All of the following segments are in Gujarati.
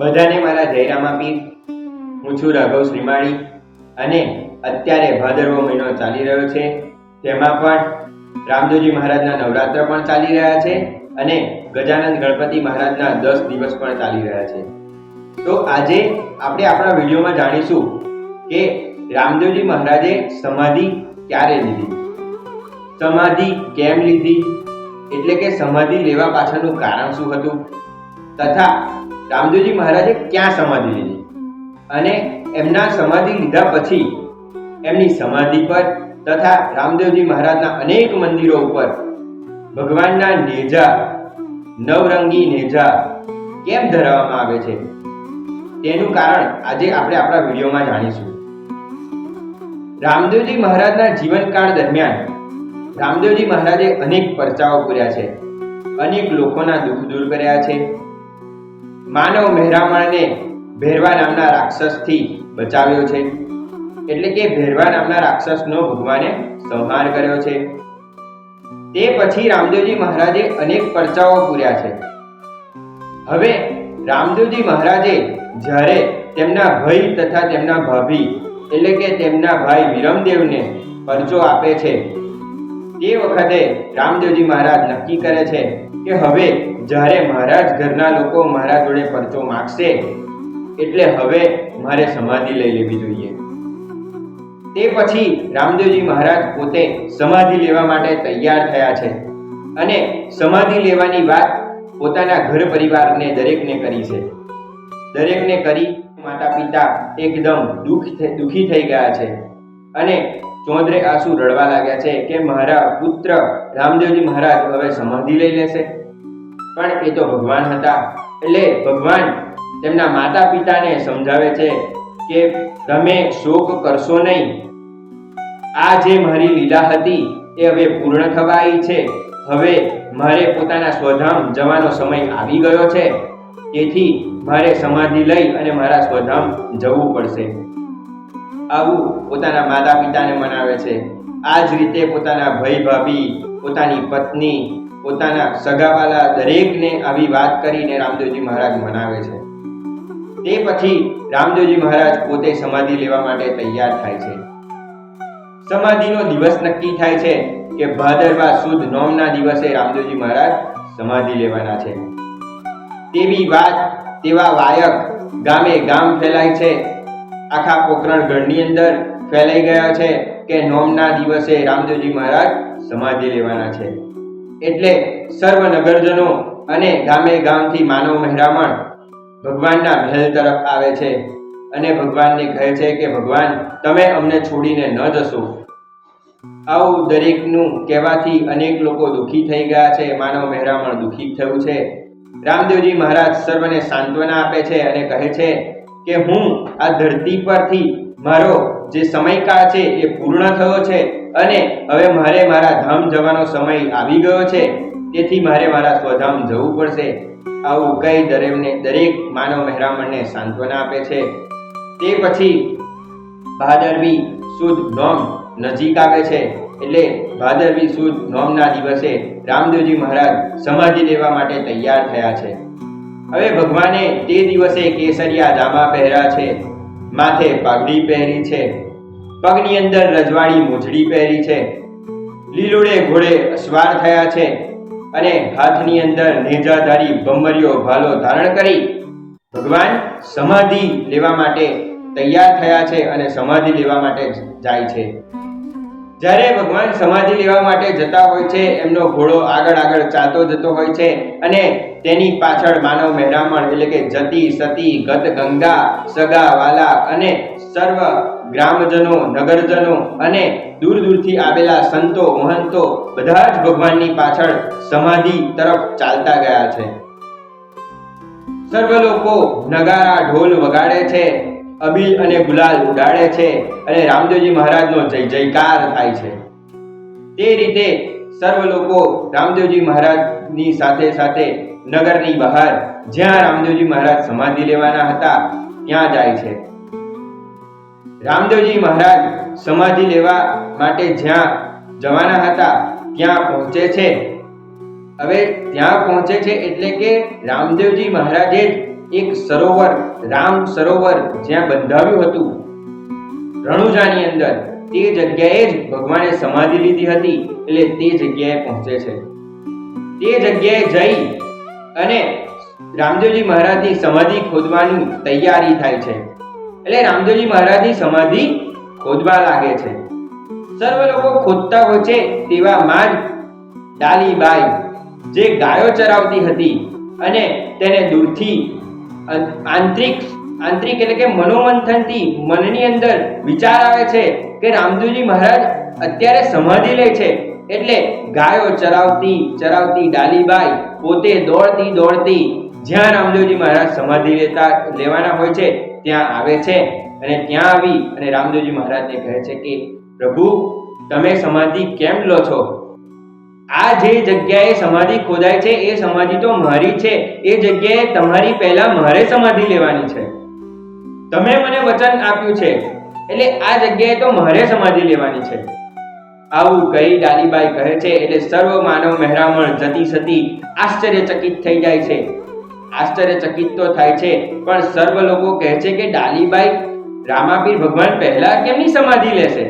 બધાને મારા જયરામા પીર હું છું રાઘવ શ્રીમાળી અને અત્યારે ભાદરવો મહિનો ચાલી રહ્યો છે. તેમાં પણ રામદેવજી મહારાજના નવરાત્ર પણ ચાલી રહ્યા છે અને ગજાનંદ ગણપતિ મહારાજના દસ દિવસ પણ ચાલી રહ્યા છે. તો આજે આપણે આપણા વિડીયોમાં જાણીશું કે રામદેવજી મહારાજે સમાધિ ક્યારે લીધી? સમાધિ કેમ લીધી? એટલે કે સમાધિ લેવા પાછળનું કારણ શું હતું? તથા રામદેવજી મહારાજે ક્યાં સમાધિ લીધી? અને એમના સમાધિ લીધા પછી એમની સમાધિ પર તથા રામદેવજી મહારાજના અનેક મંદિરો ઉપર ભગવાનના નેજા, નવરંગી નેજા કેમ ધરાવવામાં આવે છે? તેનું કારણ આજે આપણે આપણા વિડીયોમાં જાણીશું. રામદેવજી મહારાજના જીવનકાળ દરમિયાન રામદેવજી મહારાજે અનેક પરચાઓ પૂર્યા છે. અનેક લોકોના દુઃખ દૂર કર્યા છે. માનવ મહેરામણને ભેરવા નામના રાક્ષસથી બચાવ્યો છે. એટલે કે ભેરવા નામના રાક્ષસનો ભગવાને સંહાર કર્યો છે. તે પછી રામદેવજી મહારાજે અનેક પરચાઓ પૂર્યા છે. હવે રામદેવજી મહારાજે જ્યારે તેમના ભાઈ તથા તેમના ભાભી, એટલે કે તેમના ભાઈ વિરમદેવને પરચો આપે છે, તે વખતે રામદેવજી મહારાજ નક્કી કરે છે કે હવે જ્યારે મહારાજ ઘરના લોકો મારા જોડે પરચો માગશે, એટલે હવે મારે સમાધિ લઈ લેવી જોઈએ. તે પછી રામદેવજી મહારાજ પોતે સમાધિ લેવા માટે તૈયાર થયા છે અને સમાધિ લેવાની વાત પોતાના ઘર પરિવારને દરેકને કરી છે. દરેકને કરી માતા પિતા એકદમ દુઃખ દુઃખી થઈ ગયા છે અને ચોંદરે આંસુ રડવા લાગ્યા છે કે મારા પુત્ર રામદેવજી મહારાજ હવે સમાધિ લઈ લેશે. પણ એ તો ભગવાન હતા. એટલે ભગવાન તેમના માતા પિતાને સમજાવે છે કે તમે શોક કરશો નહીં. આ જે મારી લીલા હતી એ હવે પૂર્ણ થવા આવી છે. હવે મારે પોતાના સ્વધામ જવાનો સમય આવી ગયો છે. તેથી મારે સમાધિ લઈ અને મારા સ્વધામ જવું પડશે. આવું પોતાના માતા પિતાને મનાવે છે. આ જ રીતે પોતાના ભાઈ ભાભી, પોતાની પત્ની પોતાના સગાવાલા દરેકને આવી વાત કરીને રામદેવજી મહારાજ મનાવે છે. તે પછી રામદેવજી મહારાજ પોતે સમાધિ લેવા માટે તૈયાર થાય છે. સમાધિનો દિવસ નક્કી થાય છે કે ભાદરવા સુદ નોમના દિવસે રામદેવજી મહારાજ સમાધિ લેવાના છે. તેવી વાત, તેવા વાયક ગામે ગામ ફેલાય છે. આખા પોખરણ ગઢની અંદર ફેલાઈ ગયા છે કે નોમના દિવસે રામદેવજી મહારાજ સમાધિ લેવાના છે. એટલે સર્વ નગરજનો અને ગામે ગામથી માનવ મહેરામણ ભગવાનના મહેલ તરફ આવે છે. અને ભગવાનને કહે છે કે, ભગવાન, તમે અમને છોડીને ન જશો. આવું દરેકનું કહેવાથી અનેક લોકો દુઃખી થઈ ગયા છે, માનવ મહેરામણ દુઃખી થયું છે. રામદેવજી મહારાજ સર્વને સાંત્વના આપે છે અને કહે છે કે, હું આ ધરતી પરથી મારો જે સમયકાળ છે એ પૂર્ણ થયો છે અને હવે મારે મારા ધામ જવાનો સમય આવી ગયો છે. તેથી મારે મારા સ્વધામ જવું પડશે. આવું કઈ દરેકને દરેક માનવ મહેરામણને સાંત્વના આપે છે. તે પછી ભાદરવી સુદ નોમ નજીક આવે છે. એટલે ભાદરવી સુદ નોમના દિવસે રામદેવજી મહારાજ સમાધિ લેવા માટે તૈયાર થયા છે. હવે ભગવાને તે દિવસે કેસરિયા જામા પહેર્યા છે. માથે પાઘડી પહેરી છે. પગની અંદર રજવાડી મોજડી પહેરી છે. લીલોડે ઘોડે અસવાર થયા છે અને હાથની અંદર નેજાધારી ભમરીઓ ભાલો ધારણ કરી ભગવાન સમાધિ લેવા માટે તૈયાર થયા છે અને સમાધિ લેવા માટે જાય છે. જ્યારે ભગવાન સમાધિ લેવા માટે જતા હોય છે, એમનો ઘોડો આગળ આગળ ચાલતો જતો હોય છે અને તેની પાછળ માનવ મહેરામણ એટલે કે જતી, સતી, ગત, ગંગા, સગા, વાલા અને સર્વ ગ્રામજનો, નગરજનો અને દૂર દૂરથી આવેલા સંતો, મહંતો બધા જ ભગવાનની પાછળ સમાધિ તરફ ચાલતા ગયા છે. સર્વ લોકો નગારા ઢોલ વગાડે છે. અબીલ અને ગુલાલ ઉડાડે છે અને રામદેવજી મહારાજનો જય જયકાર થાય છે. તે રીતે સર્વ લોકો રામદેવજી મહારાજની સાથે સાથે નગરની બહાર જ્યાં રામદેવજી મહારાજ સમાધિ લેવાના હતા, ત્યાં જાય છે. રામદેવજી મહારાજ સમાધિ લેવા માટે જ્યાં જવાના હતા, ત્યાં પહોંચે છે. હવે ત્યાં પહોંચે છે એટલે કે રામદેવજી મહારાજે જ એક સરોવર, રામ સરોવર જ્યાં બંધાવ્યું હતું. રણુજાની અંદર તે જગ્યાએ જ ભગવાને સમાધિ લીધી હતી, એટલે તે જગ્યાએ પહોંચે છે. તે જગ્યાએ જઈ અને રામદેવજી મહારાજની સમાધિ ખોદવાની તૈયારી થાય છે. એટલે રામદેવજી મહારાજની સમાધિ ખોદવા લાગે છે. સર્વ લોકો ખોદતા હોય છે તેવામાં જ ડાલીબાઈ, જે ગાયો ચરાવતી હતી અને તેને દૂરથી આંતરિક આંતરિક એટલે કે મનોમંથનથી મનની અંદર વિચાર આવે છે કે રામદેવજી મહારાજ અત્યારે સમાધિ લે છે. એટલે ગાયો ચરાવતી ચરાવતી ડાલીબાઈ પોતે દોડતી દોડતી જ્યાં રામદેવજી મહારાજ સમાધિ લેતા, લેવાના હોય છે, ત્યાં આવે છે. અને ત્યાં આવી અને રામદેવજી મહારાજને કહે છે કે, પ્રભુ, તમે સમાધિ કેમ લો છો? આ જે જગ્યાએ સમાધિ ખોદાય છે, એ સમાધિ તો મારી છે. એ જગ્યાએ તમારી પહેલા મારે સમાધિ લેવાની છે. તમે મને વચન આપ્યું છે, એટલે આ જગ્યાએ તો મારે સમાધિ લેવાની છે. આવું કહી ડાલીબાઈ કહે છે, એટલે સર્વ માનવ મહેરામણ જતી સતી આશ્ચર્યચકિત થઈ જાય છે. આશ્ચર્યચકિત તો થાય છે, પણ સર્વ લોકો કહે છે કે ડાલીબાઈ, રામાપીર ભગવાન પહેલા કેમની સમાધિ લેશે?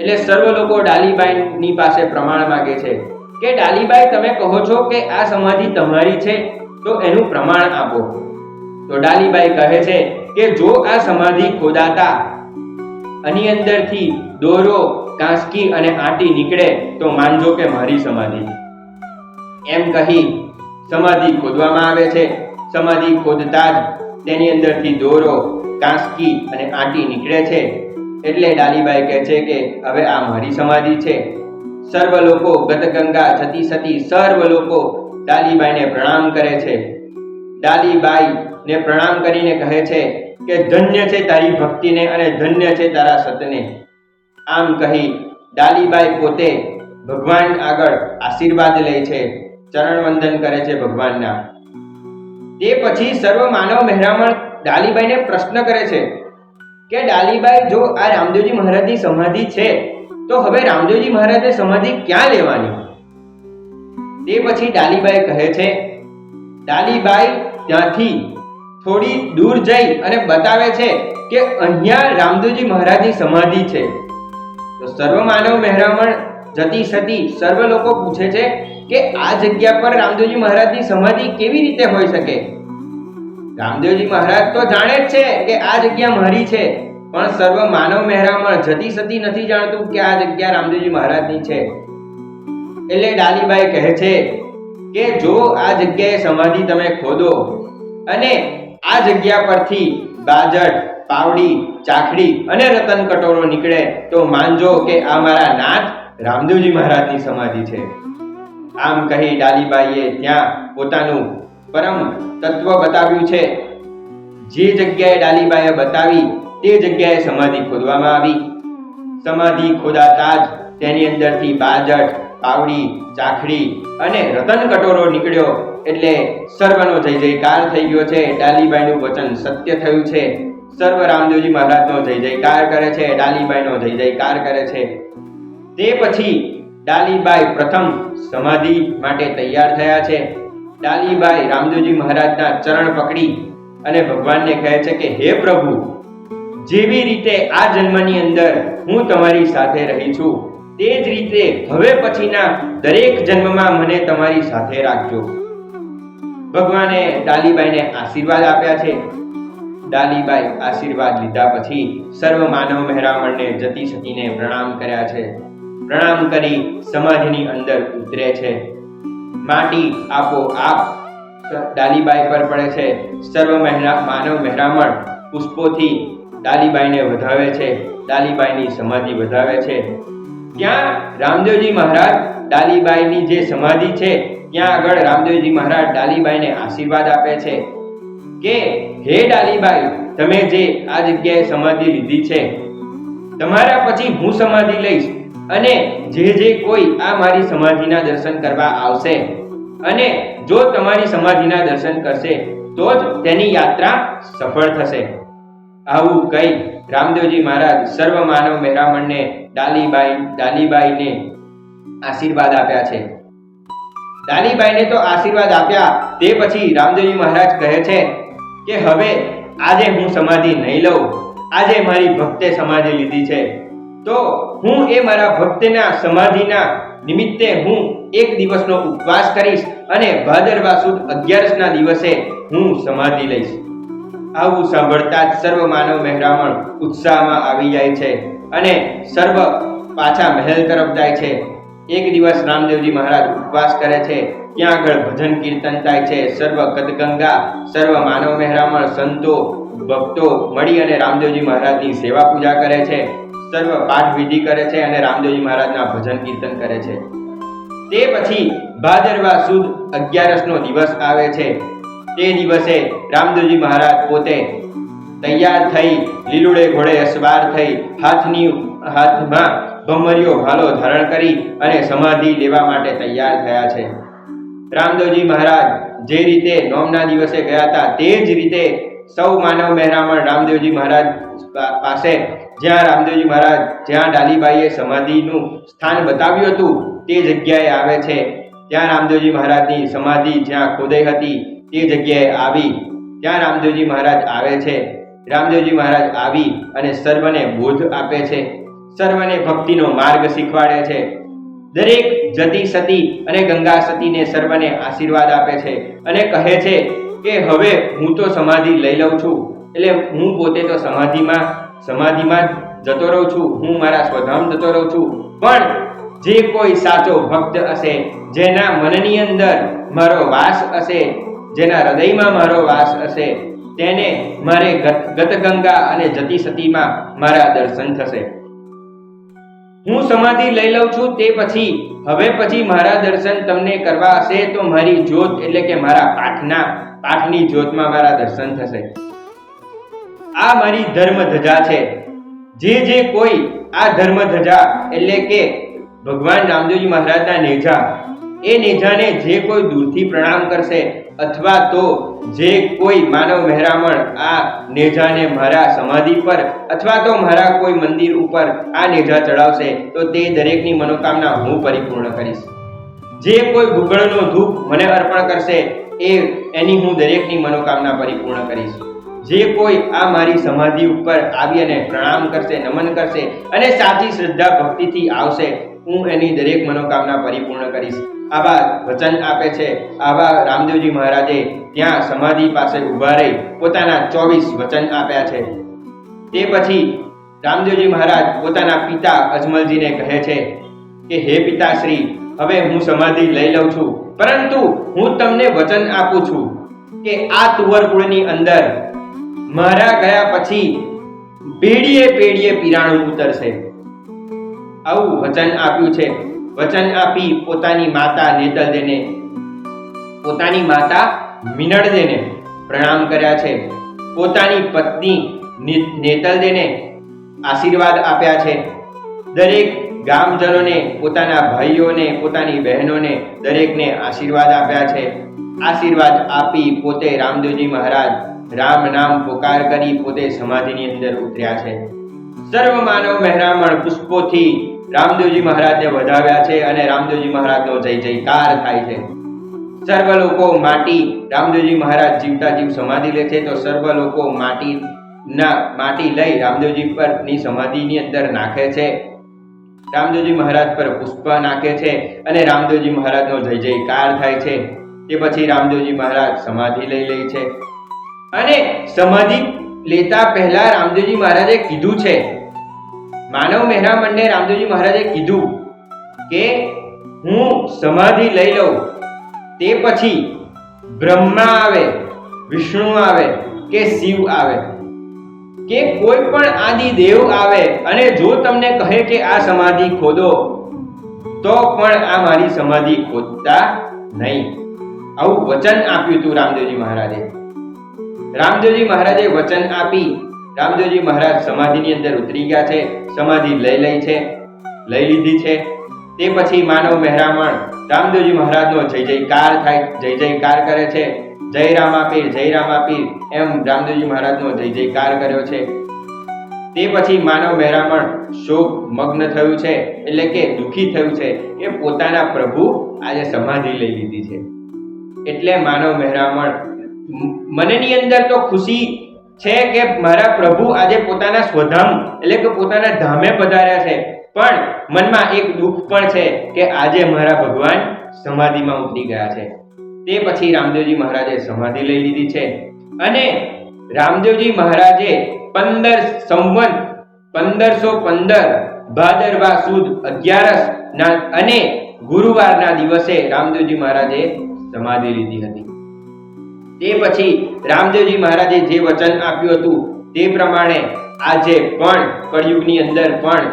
એટલે સર્વ લોકો ડાલીબાઈની પાસે પ્રમાણ માગે છે કે ડાલીબાઈ, તમે કહો છો કે આ સમાધિ તમારી છે, તો એનું પ્રમાણ આપો. તો ડાલીબાઈ કહે છે કે જો આ સમાધિ ખોદાતા આની અંદરથી દોરો, કાંસકી અને આટી નીકળે, તો માનજો કે મારી સમાધિ. એમ કહી સમાધિ ખોદવામાં આવે છે. સમાધિ ખોદતા જ તેની અંદરથી દોરો, કાંસકી અને આટી નીકળે છે. એટલે ડાલીબાઈ કહે છે કે, હવે આ મારી સમાધિ છે. સર્વ લોકો ગતગંગા થતી સતી સર્વ લોકો ડાલીબાઈને પ્રણામ કરે છે. ડાલીબાઈ ને પ્રણામ કરીને કહે છે કે, ધન્ય છે તારી ભક્તિને અને ધન્ય છે તારા સતને. આમ કહી ડાલીબાઈ પોતે ભગવાન આગળ આશીર્વાદ લે છે, ચરણ વંદન કરે છે ભગવાનના. તે પછી સર્વ માનવ મહેરામણ ડાલીબાઈને પ્રશ્ન કરે છે કે ડાલીબાઈ જો આ રામદેવજી મહારાજની સમાધિ છે, તો હવે રામદેવજી મહારાજે સમાધિ ક્યાં લેવાની? તે પછી ડાલીબાઈ કહે છે, ડાલીબાઈ ત્યાંથી થોડી દૂર જઈ અને બતાવે છે કે અહીંયા રામદેવજી મહારાજની સમાધિ છે. તો સર્વ માનવ મહેરામણ જતી સતી સર્વ લોકો પૂછે છે કે આ જગ્યા પર રામદેવજી મહારાજની સમાધિ કેવી રીતે હોઈ શકે? રામદેવજી મહારાજ તો જાણે જ છે કે આ જગ્યા મારી છે. પણ સર્વ માનવ મહેરામણ જતી સતી નથી જાણતું કે આ જગ્યા રામદેવજી મહારાજની છે. એટલે ડાલીબાઈ કહે છે કે જો આ જગ્યાએ સમાધિ તમે ખોદો અને આ જગ્યા પરથી બાજટ પાવડી, ચાખડી અને રતન કટોરો નીકળે તો માનજો કે આ મારા નાથ રામદેવજી મહારાજની સમાધિ છે. આમ કહી ડાલીબાઈએ ત્યાં પોતાનું પરમ તત્વ બતાવ્યું છે. જે જગ્યાએ ડાલીબાઈએ બતાવી, તે જગ્યાએ સમાધિ ખોદવામાં આવી. સમાધિ ખોદાતા જ તેની અંદરથી બાજટ, પાવડી, ચાખડી અને રતન કટોરો નીકળ્યો. એટલે સર્વનો જય જયકાર થઈ ગયો છે. ડાલીબાઈનું વચન સત્ય થયું છે. સર્વ રામદેવજી મહારાજનો જય જયકાર કરે છે. ડાલીબાઈનો જય જયકાર કરે છે. તે પછી ડાલીબાઈ પ્રથમ સમાધિ માટે તૈયાર થયા છે. ડાલીબાઈ રામદેવજી મહારાજના ચરણ પકડી અને ભગવાનને કહે છે કે, હે પ્રભુ, જેવી રીતે આ જન્મની અંદર હું તમારી સાથે રહી છું, તે જ રીતે હવે પછીના દરેક જન્મમાં મને તમારી સાથે રાખજો. ભગવાને ડાલીબાઈને આશીર્વાદ આપ્યા છે. ડાલીબાઈ આશીર્વાદ લીધા પછી સર્વ માનવ મહેરામણને જતી સતીને પ્રણામ કર્યા છે. પ્રણામ કરી સમાધિની અંદર ઉતરે છે. માટી આપો આપ. ડાલીબાઈ પર પડે છે. સર્વ મહેરા, માનવ મહેરામણ પુષ્પોથી ડાલીબાઈને વધાવે છે. ડાલીબાઈની સમાધિ વધાવે છે. ત્યાં રામદેવજી મહારાજ ડાલીબાઈની જે સમાધિ છે, ત્યાં આગળ રામદેવજી મહારાજ ડાલીબાઈને આશીર્વાદ આપે છે. કે, હે ડાલીબાઈ, તમે જે આ જગ્યાએ સમાધિ લીધી છે, તમારા પછી હું સમાધિ લઈશ. અને જે જે કોઈ આ મારી સમાધિના દર્શન કરવા આવશે અને જો તમારી સમાધિના દર્શન કરશે, તો જ તેની યાત્રા સફળ થશે. આવું કહી રામદેવજી મહારાજ સર્વ માનવ મહેરામણને ડાલીબાઈ, ડાલીબાઈને આશીર્વાદ આપ્યા છે. ડાલીબાઈને તો આશીર્વાદ આપ્યા, તે પછી રામદેવજી મહારાજ કહે છે કે હવે આજે હું સમાધિ નહીં લઉં, આજે મારી ભક્તે સમાધિ લીધી છે. તો હું એ મારા ભક્તના સમાધિના નિમિત્તે હું એક દિવસનો ઉપવાસ કરીશ અને ભાદરવા સુદ અગિયારસના દિવસે હું સમાધિ લઈશ. આવું સાંભળતા જ સર્વ માનવ મહેરામણ ઉત્સાહમાં આવી જાય છે અને સર્વ પાછા મહેલ તરફ જાય છે. એક દિવસ રામદેવજી મહારાજ ઉપવાસ કરે છે, ત્યાં આગળ ભજન કીર્તન થાય છે, સર્વ કદગંગા સર્વ માનવ મહેરામણ, સંતો, ભક્તો મળી અને રામદેવજી મહારાજની સેવા પૂજા કરે છે. સર્વ પાઠ વિધિ કરે છે અને રામદેવજી મહારાજના ભજન કીર્તન કરે છે. તે પછી ભાદરવા સુદ અગિયારસનો દિવસ આવે છે. તે દિવસે રામદેવજી મહારાજ પોતે તૈયાર થઈ, લીલુડે ઘોડે અસવાર થઈ, હાથની હાથમાં ભમરિયો ભાલો ધારણ કરી અને સમાધિ લેવા માટે તૈયાર થયા છે. રામદેવજી મહારાજ જે રીતે નોમના દિવસે ગયા હતા, તે જ રીતે સૌ માનવ મહેરામણ રામદેવજી મહારાજ પાસે, જ્યાં રામદેવજી મહારાજ, જ્યાં ડાલીબાઈએ સમાધિનું સ્થાન બતાવ્યું હતું, તે જગ્યાએ આવે છે. ત્યાં રામદેવજી મહારાજની સમાધિ જ્યાં ખોદાઈ હતી, તે જગ્યાએ આવી. ત્યાં રામદેવજી મહારાજ આવે છે. રામદેવજી મહારાજ આવી અને સર્વને બોધ આપે છે. સર્વને ભક્તિનો માર્ગ શીખવાડે છે. દરેક જતી સતી અને ગંગા સતીને સર્વને આશીર્વાદ આપે છે અને કહે છે કે હવે હું તો સમાધિ લઈ લઉં છું. એટલે હું પોતે તો સમાધિમાં સમાધિમાં જતો રહું છું. હું મારા સ્વધામ જતો રહું છું. પણ જે કોઈ સાચો ભક્ત હશે, જેના મનની અંદર મારો વાસ હશે, જેના હૃદયમાં મારો વાસ હશે, તેને મારે ગત, ગતગંગા અને જતી સતીમાં મારા દર્શન થશે. હું સમાધિ લઈ લઉં છું તે પછી, હવે પછી મારા દર્શન તમને કરવા હશે, તો મારી જ્યોત એટલે કે મારા પાઠના પાઠની જ્યોતમાં મારા દર્શન થશે. આ મારી ધર્મ ધજા છે. જે જે કોઈ આ ધર્મ ધજા એટલે કે ભગવાન રામદેવજી મહારાજના નેજા, એ નેજાને જે કોઈ દૂરથી પ્રણામ કરશે, અથવા તો જે કોઈ માનવ મહેરામણ આ નેજાને મારા સમાધિ પર, અથવા તો મારા કોઈ મંદિર ઉપર આ નેજા ચડાવશે, તો તે દરેકની મનોકામના હું પરિપૂર્ણ કરીશ. જે કોઈ ગુગળનો ધૂપ મને અર્પણ કરશે એ એની હું દરેકની મનોકામના પરિપૂર્ણ કરીશ. જે કોઈ આ મારી સમાધિ ઉપર આવી અને પ્રણામ કરશે, નમન કરશે અને સાચી શ્રદ્ધા ભક્તિથી આવશે, હું એની દરેક મનોકામના પરિપૂર્ણ કરીશ. આવા વચન આપે છે. આવા રામદેવજી મહારાજે ત્યાં સમાધિ પાસે ઊભા રહી પોતાના ચોવીસ વચન આપ્યા છે. તે પછી રામદેવજી મહારાજ પોતાના પિતા અજમલજીને કહે છે કે, હે પિતાશ્રી, હવે હું સમાધિ લઈ લઉં છું. પરંતુ હું તમને વચન આપું છું કે આ તુવરકુળની અંદર મારા ગયા પછી પેઢીએ પેઢીએ પીરાણું ઉતરશે. આવું વચન આપ્યું છે. વચન આપી પોતાની માતા નેતલદેને પોતાની માતા મિનળદેને પ્રણામ કર્યા છે. પોતાની પત્ની ને- નેતલદેને આશીર્વાદ આપ્યા છે. દરેક ગામજનોને, પોતાના ભાઈઓને, પોતાની બહેનોને દરેકને આશીર્વાદ આપ્યા છે. આશીર્વાદ આપી પોતે રામદેવજી મહારાજ રામ નામ પોકાર કરી પોતે સમાધિની અંદર ઉતર્યા છે. સર્વ માનવ મહેરામણ પુષ્પોથી રામદેવજી મહારાજને વધાવ્યા છે અને રામદેવજી મહારાજનો જય જયકાર થાય છે. સર્વ લોકો માટી રામદેવજી મહારાજ જીવતા જીવ સમાધિ લે છે તો સર્વ લોકો માટી ના માટી લઈ રામદેવજી પરની સમાધિની અંદર નાખે છે. રામદેવજી મહારાજ પર પુષ્પ નાખે છે અને રામદેવજી મહારાજનો જય જયકાર થાય છે. તે પછી રામદેવજી મહારાજ સમાધિ લઈ લે છે. અને સમાધિ લેતા પહેલા રામદેવજી મહારાજે કીધું છે, માનવ મહેરામણને રામદેવજી મહારાજે કીધું કે હું સમાધિ લઈ લઉં, તે પછી બ્રહ્મા આવે, વિષ્ણુ આવે કે શિવ આવે. કે કોઈ પણ આદિ દેવ આવે અને જો તમને કહે કે આ સમાધિ ખોદો, તો પણ આ મારી સમાધિ ખોદતા નહીં. આવું વચન આપ્યું હતું રામદેવજી મહારાજે. રામદેવજી મહારાજે વચન આપી. રામદેવજી મહારાજ સમાધિની અંદર ઉતરી ગયા છે, સમાધિ લઈ લઈ છે, લઈ લીધી છે. તે પછી માનવ મહેરામણ રામદેવજી મહારાજનો જય જયકાર થાય, જય જયકાર કરે છે. જય રામા પીર જય રામા પીર. એમ રામદેવજી મહારાજનો જય જયકાર કર્યો છે. તે પછી માનવ મહેરામણ શોક મગ્ન થયું છે, એટલે કે દુઃખી થયું છે એ પોતાના પ્રભુ આજે સમાધિ લઈ લીધી છે. એટલે માનવ મહેરામણ, મનની અંદર તો ખુશી છે કે મારા પ્રભુ આજે પોતાના સ્વધામ, એટલે કે પોતાના ધામે પધાર્યા છે. પણ મનમાં એક દુઃખ પણ છે કે આજે મારા ભગવાન સમાધિમાં ઉતરી ગયા છે. તે પછી રામદેવજી મહારાજે સમાધિ લઈ લીધી છે. અને રામદેવજી મહારાજે પંદર સંવન, પંદરસો પંદર, ભાદરવા સુદ અગિયારસ ના અને ગુરુવારના દિવસે રામદેવજી મહારાજે સમાધિ લીધી હતી. તે પછી રામદેવજી મહારાજે જે વચન આપ્યું હતું તે પ્રમાણે આજે પણ કળિયુગની અંદર પણ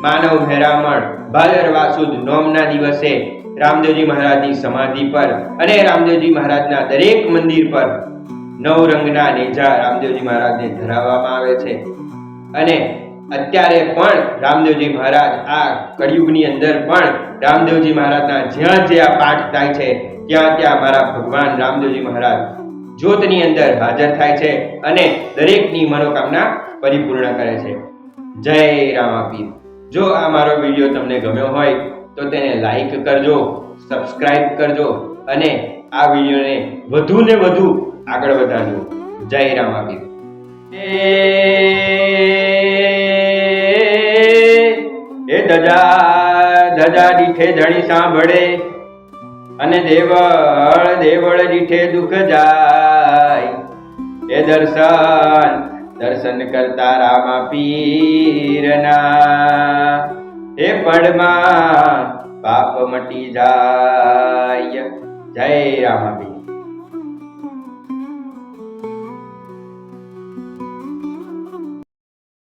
માનવ હેરામણ ભાદરવા સુદ નોમના દિવસે રામદેવજી મહારાજની સમાધિ પર અને રામદેવજી મહારાજના દરેક મંદિર પર નવ રંગના નેજા રામદેવજી મહારાજને ધરાવવામાં આવે છે. અને અત્યારે પણ રામદેવજી મહારાજ આ કળિયુગની અંદર પણ રામદેવજી મહારાજના જ્યાં જ્યાં પાઠ થાય છે, ત્યાં ત્યાં મારા ભગવાન રામદેવજી મહારાજ જ્યોતની અંદર હાજર થાય છે અને દરેકની મનોકામના પરિપૂર્ણ કરે છે. જય રામાપીર. જો આ મારો વીડિયો તમને ગમ્યો હોય તો તેને લાઈક કરજો સબસ્ક્રાઇબ કરજો અને આ વિડીયોને વધુ ને વધુ આગળ વધારજો. જય રામાપીર એ ધજા ધજા દીઠે ધણી સાંભળે અને દેવળ દેવળ દીઠે દુઃખ જાય. એ દર્શન દર્શન કરતા રામા પીરના એ પડમાં પાપ મટી જાય. જય રામા પીર